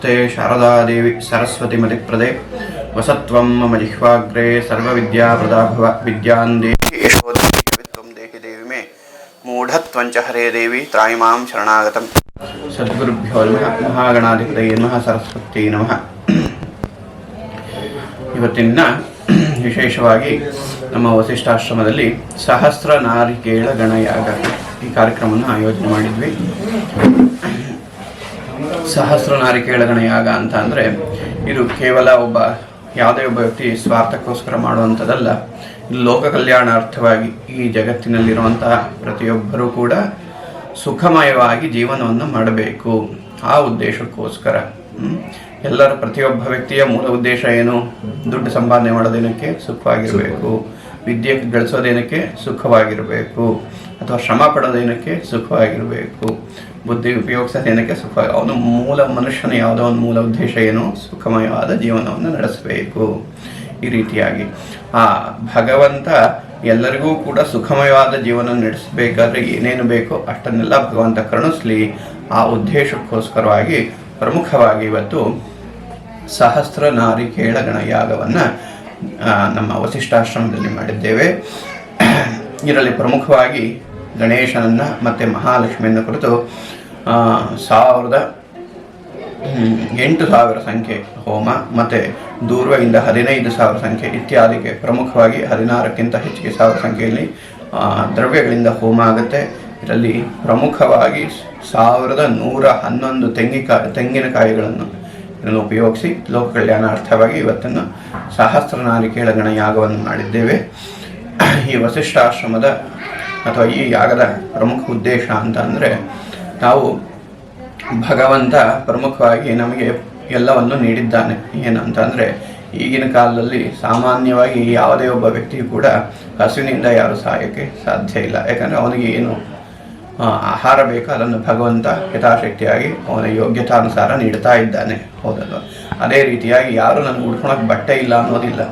ನಮಸ್ತೆ ಶಾರದಾ ದೇವಿ ಸರಸ್ವತಿ ಮತಿಪ್ರದೆ ವಸತ್ವಂ ಮಮ ಜಿಹ್ವಾಗ್ರೇ ಸರ್ವವಿದ್ಯಾಪ್ರದಾ ಭವ ವಿದ್ಯಾನ್ ದೇಹಿ ಯಶೋದೇಹಿ ಕವಿತ್ವಂ ದೇಹಿ ದೇವಿ ಮೇ, ಮೂಢತ್ವಂಚ ಹರೇ ದೇವಿ, ತ್ರಾಯಿ ಮಾಂ ಶರಣಾಗತಂ. ಸದ್ಗುರುಭ್ಯೋ ನಮಃ, ಮಹಾಗಣಾಧಿಪತಯೇ ನಮಃ ಸರಸ್ವತಿ ನಮಃ. ಇವತ್ತಿನ ವಿಶೇಷವಾಗಿ ನಮ್ಮ ವಸಿಷ್ಠಾಶ್ರಮದಲ್ಲಿ ಸಹಸ್ರ ನಾರಿಕೇಳ ಗಣಯಾಗ ಈ ಕಾರ್ಯಕ್ರಮವನ್ನು ಆಯೋಜನೆ ಮಾಡಿದ್ವಿ. ಸಹಸ್ರ ನಾರಿಕೇಳಗಣ ಗಣಯಾಗ ಅಂತ ಅಂದರೆ ಇದು ಕೇವಲ ಒಬ್ಬ ಯಾವುದೇ ಒಬ್ಬ ವ್ಯಕ್ತಿ ಸ್ವಾರ್ಥಕ್ಕೋಸ್ಕರ ಮಾಡುವಂಥದ್ದಲ್ಲ. ಲೋಕ ಕಲ್ಯಾಣಾರ್ಥವಾಗಿ ಈ ಜಗತ್ತಿನಲ್ಲಿರುವಂತಹ ಪ್ರತಿಯೊಬ್ಬರೂ ಕೂಡ ಸುಖಮಯವಾಗಿ ಜೀವನವನ್ನು ಮಾಡಬೇಕು. ಆ ಉದ್ದೇಶಕ್ಕೋಸ್ಕರ. ಎಲ್ಲರ ಪ್ರತಿಯೊಬ್ಬ ವ್ಯಕ್ತಿಯ ಮೂಲ ಉದ್ದೇಶ ಏನು? ದುಡ್ಡು ಸಂಪಾದನೆ ಮಾಡೋದೇನಕ್ಕೆ ಸುಖವಾಗಿರಬೇಕು. ವಿದ್ಯೆ ಗಳಿಸೋದೇನಕ್ಕೆ ಸುಖವಾಗಿರಬೇಕು. ಅಥವಾ ಶ್ರಮ ಪಡೋದೇನಕ್ಕೆ ಸುಖವಾಗಿರಬೇಕು. ಬುದ್ಧಿ ಉಪಯೋಗಿಸೋದೇನಕ್ಕೆ ಸುಖ. ಅವನು ಮೂಲ ಮನುಷ್ಯನ ಯಾವುದೋ ಒಂದು ಮೂಲ ಉದ್ದೇಶ ಏನು? ಸುಖಮಯವಾದ ಜೀವನವನ್ನು ನಡೆಸಬೇಕು. ಈ ರೀತಿಯಾಗಿ. ಆ ಭಗವಂತ ಎಲ್ಲರಿಗೂ ಕೂಡ ಸುಖಮಯವಾದ ಜೀವನ ನಡೆಸಬೇಕಾದ್ರೆ ಏನೇನು ಬೇಕೋ ಅಷ್ಟನ್ನೆಲ್ಲ ಭಗವಂತ ಕರುಣಿಸ್ಲಿ. ಆ ಉದ್ದೇಶಕ್ಕೋಸ್ಕರವಾಗಿ ಪ್ರಮುಖವಾಗಿ ಇವತ್ತು ಸಹಸ್ರ ನಾರಿಕೇಳ ಗಣಯಾಗವನ್ನು ನಮ್ಮ ವಸಿಷ್ಠಾಶ್ರಮದಲ್ಲಿ ಮಾಡಿದ್ದೇವೆ. ಇದರಲ್ಲಿ ಪ್ರಮುಖವಾಗಿ ಗಣೇಶನನ್ನು ಮತ್ತು ಮಹಾಲಕ್ಷ್ಮಿಯನ್ನು ಕುರಿತು ಸಾವಿರದ ಎಂಟು ಸಾವಿರ ಸಂಖ್ಯೆ ಹೋಮ ಮತ್ತು ದೂರ್ವೆಯಿಂದ ಹದಿನೈದು ಸಾವಿರ ಸಂಖ್ಯೆ ಇತ್ಯಾದಿಗೆ ಪ್ರಮುಖವಾಗಿ ಹದಿನಾರಕ್ಕಿಂತ ಹೆಚ್ಚಿಗೆ ಸಾವಿರ ಸಂಖ್ಯೆಯಲ್ಲಿ ದ್ರವ್ಯಗಳಿಂದ ಹೋಮ ಆಗುತ್ತೆ. ಇದರಲ್ಲಿ ಪ್ರಮುಖವಾಗಿ ಸಾವಿರದ ನೂರ ಹನ್ನೊಂದು ತೆಂಗಿನಕಾಯಿ ತೆಂಗಿನಕಾಯಿಗಳನ್ನು ಇದನ್ನು ಉಪಯೋಗಿಸಿ ಲೋಕ ಕಲ್ಯಾಣಾರ್ಥವಾಗಿ ಇವತ್ತನ್ನು ಸಹಸ್ರನಾಲಿಕೆಯ ಗಣಯಾಗವನ್ನು ಗಣ ಯಾಗವನ್ನು ಮಾಡಿದ್ದೇವೆ. ಈ ವಸಿಷ್ಠಾಶ್ರಮದ ಅಥವಾ ಈ ಯಾಗದ ಪ್ರಮುಖ ಉದ್ದೇಶ ಅಂತ ಅಂದರೆ ನಾವು ಭಗವಂತ ಪ್ರಮುಖವಾಗಿ ನಮಗೆ ಎಲ್ಲವನ್ನು ನೀಡಿದ್ದಾನೆ. ಏನಂತ ಅಂದರೆ ಈಗಿನ ಕಾಲದಲ್ಲಿ ಸಾಮಾನ್ಯವಾಗಿ ಯಾವುದೇ ಒಬ್ಬ ವ್ಯಕ್ತಿಯು ಕೂಡ ಹಸುವಿನಿಂದ ಯಾರು ಸಾಯೋಕ್ಕೆ ಸಾಧ್ಯ ಇಲ್ಲ. ಯಾಕಂದರೆ ಅವನಿಗೆ ಏನು ಆಹಾರ ಬೇಕು ಅದನ್ನು ಭಗವಂತ ಯಥಾಶಕ್ತಿಯಾಗಿ ಅವನ ಯೋಗ್ಯತಾನುಸಾರ ನೀಡ್ತಾ ಇದ್ದಾನೆ. ಹೌದಲ್ವ? ಅದೇ ರೀತಿಯಾಗಿ ಯಾರು ನನಗೆ ಉಡ್ಕೊಳಕ್ಕೆ ಬಟ್ಟೆ ಇಲ್ಲ ಅನ್ನೋದಿಲ್ಲ.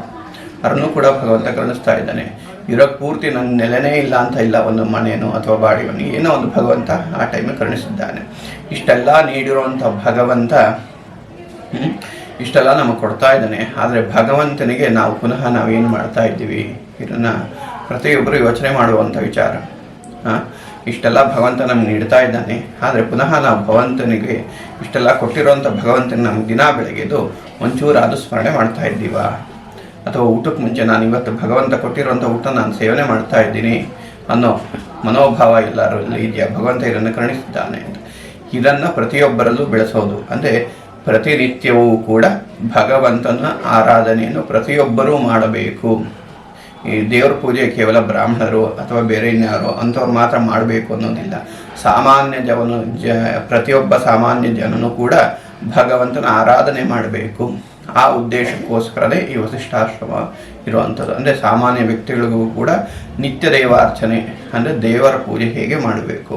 ಅದನ್ನು ಕೂಡ ಭಗವಂತ ಕರುಣಿಸ್ತಾ ಇದ್ದಾನೆ. ಇರೋಕ್ಕೆ ಪೂರ್ತಿ ನನ್ನ ನೆಲೆನೇ ಇಲ್ಲ ಅಂತ ಇಲ್ಲ ಒಂದು ಮನೆಯೋ ಅಥವಾ ಬಾಡಿಯನ್ನು ಏನೋ ಒಂದು ಭಗವಂತ ಆ ಟೈಮಿಗೆ ಕರುಣಿಸಿದ್ದಾನೆ. ಇಷ್ಟೆಲ್ಲ ನೀಡಿರುವಂಥ ಭಗವಂತ ಇಷ್ಟೆಲ್ಲ ನಮಗೆ ಕೊಡ್ತಾ ಇದ್ದಾನೆ. ಆದರೆ ಭಗವಂತನಿಗೆ ನಾವು ಪುನಃ ನಾವೇನು ಮಾಡ್ತಾ ಇದ್ದೀವಿ? ಇದನ್ನು ಪ್ರತಿಯೊಬ್ಬರು ಯೋಚನೆ ಮಾಡುವಂಥ ವಿಚಾರ. ಇಷ್ಟೆಲ್ಲ ಭಗವಂತ ನಮ್ಗೆ ನೀಡ್ತಾ ಇದ್ದಾನೆ. ಆದರೆ ಪುನಃ ನಾವು ಭಗವಂತನಿಗೆ ಇಷ್ಟೆಲ್ಲ ಕೊಟ್ಟಿರುವಂಥ ಭಗವಂತನ ನಮ್ಗೆ ದಿನ ಬೆಳಗ್ಗೆದು ಒಂಚೂರು ಅದು ಸ್ಮರಣೆ ಮಾಡ್ತಾ ಇದ್ದೀವಾ? ಅಥವಾ ಊಟಕ್ಕೆ ಮುಂಚೆ ನಾನು ಇವತ್ತು ಭಗವಂತ ಕೊಟ್ಟಿರುವಂಥ ಊಟ ನಾನು ಸೇವನೆ ಮಾಡ್ತಾ ಇದ್ದೀನಿ ಅನ್ನೋ ಮನೋಭಾವ ಎಲ್ಲರಲ್ಲಿ ಇದೆಯಾ? ಭಗವಂತ ಇದನ್ನು ಕರುಣಿಸಿದ್ದಾನೆ ಅಂತ. ಇದನ್ನು ಪ್ರತಿಯೊಬ್ಬರಲ್ಲೂ ಬೆಳೆಸೋದು. ಅಂದರೆ ಪ್ರತಿನಿತ್ಯವೂ ಕೂಡ ಭಗವಂತನ ಆರಾಧನೆಯನ್ನು ಪ್ರತಿಯೊಬ್ಬರೂ ಮಾಡಬೇಕು. ಈ ದೇವ್ರ ಪೂಜೆ ಕೇವಲ ಬ್ರಾಹ್ಮಣರು ಅಥವಾ ಬೇರೆ ಇನ್ಯಾರು ಅಂಥವ್ರು ಮಾತ್ರ ಮಾಡಬೇಕು ಅನ್ನೋದಿಲ್ಲ. ಸಾಮಾನ್ಯ ಜನನು ಜ, ಪ್ರತಿಯೊಬ್ಬ ಸಾಮಾನ್ಯ ಜನನು ಕೂಡ ಭಗವಂತನ ಆರಾಧನೆ ಮಾಡಬೇಕು. ಆ ಉದ್ದೇಶಕ್ಕೋಸ್ಕರನೇ ಈ ವಸಿಷ್ಠಾಶ್ರಮ ಇರುವಂಥದ್ದು. ಅಂದರೆ ಸಾಮಾನ್ಯ ವ್ಯಕ್ತಿಗಳಿಗೂ ಕೂಡ ನಿತ್ಯ ದೇವಾರ್ಚನೆ, ಅಂದರೆ ದೇವರ ಪೂಜೆ ಹೇಗೆ ಮಾಡಬೇಕು?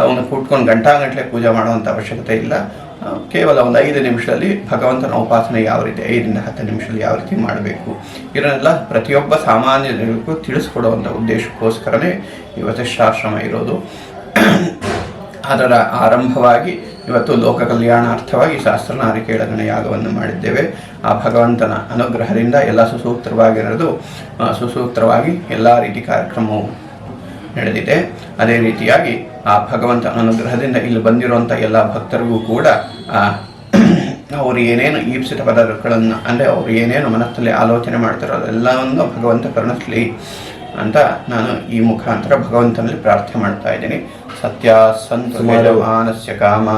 ಅವನು ಕೂತ್ಕೊಂಡು ಗಂಟಾಗಟ್ಟಲೆ ಪೂಜೆ ಮಾಡುವಂಥ ಅವಶ್ಯಕತೆ ಇಲ್ಲ. ಕೇವಲ ಒಂದು ಐದು ನಿಮಿಷದಲ್ಲಿ ಭಗವಂತನ ಉಪಾಸನೆ ಯಾವ ರೀತಿ, ಐದರಿಂದ ಹತ್ತು ನಿಮಿಷದಲ್ಲಿ ಯಾವ ರೀತಿ ಮಾಡಬೇಕು? ಇದನ್ನೆಲ್ಲ ಪ್ರತಿಯೊಬ್ಬ ಸಾಮಾನ್ಯ ಜನರಿಗೂ ತಿಳಿಸ್ಕೊಡುವಂಥ ಉದ್ದೇಶಕ್ಕೋಸ್ಕರನೇ ಈ ವಸಿಷ್ಠಾಶ್ರಮ ಇರೋದು. ಅದರ ಆರಂಭವಾಗಿ ಇವತ್ತು ಲೋಕ ಕಲ್ಯಾಣಾರ್ಥವಾಗಿ ಶಾಸ್ತ್ರನಾರಿಕೇಳ ಯಾಗವನ್ನು ಮಾಡಿದ್ದೇವೆ. ಆ ಭಗವಂತನ ಅನುಗ್ರಹದಿಂದ ಎಲ್ಲ ಸುಸೂತ್ರವಾಗಿರೋದು ಸುಸೂತ್ರವಾಗಿ ಎಲ್ಲ ರೀತಿ ಕಾರ್ಯಕ್ರಮವು ನಡೆದಿದೆ. ಅದೇ ರೀತಿಯಾಗಿ ಆ ಭಗವಂತನ ಅನುಗ್ರಹದಿಂದ ಇಲ್ಲಿ ಬಂದಿರುವಂಥ ಎಲ್ಲ ಭಕ್ತರಿಗೂ ಕೂಡ ಅವರು ಏನೇನು ಈಪ್ಸಿತ ಪದಗಳನ್ನು ಅಂದರೆ ಅವರು ಏನೇನು ಮನಸ್ಸಲ್ಲಿ ಆಲೋಚನೆ ಮಾಡ್ತಾರೋ ಅದೆಲ್ಲವನ್ನು ಭಗವಂತ ಕರುಣಿಸ್ಲಿ. ಅಂತ ನಾನು ಈ ಮುಖಾಂತರ ಭಗವಂತನಲ್ಲಿ ಪ್ರಾರ್ಥನೆ ಮಾಡ್ತಾ ಇದ್ದೀನಿ. ಸತ್ಯ ಸಂತು ಮಾನಸ್ಯ ಕಾಮ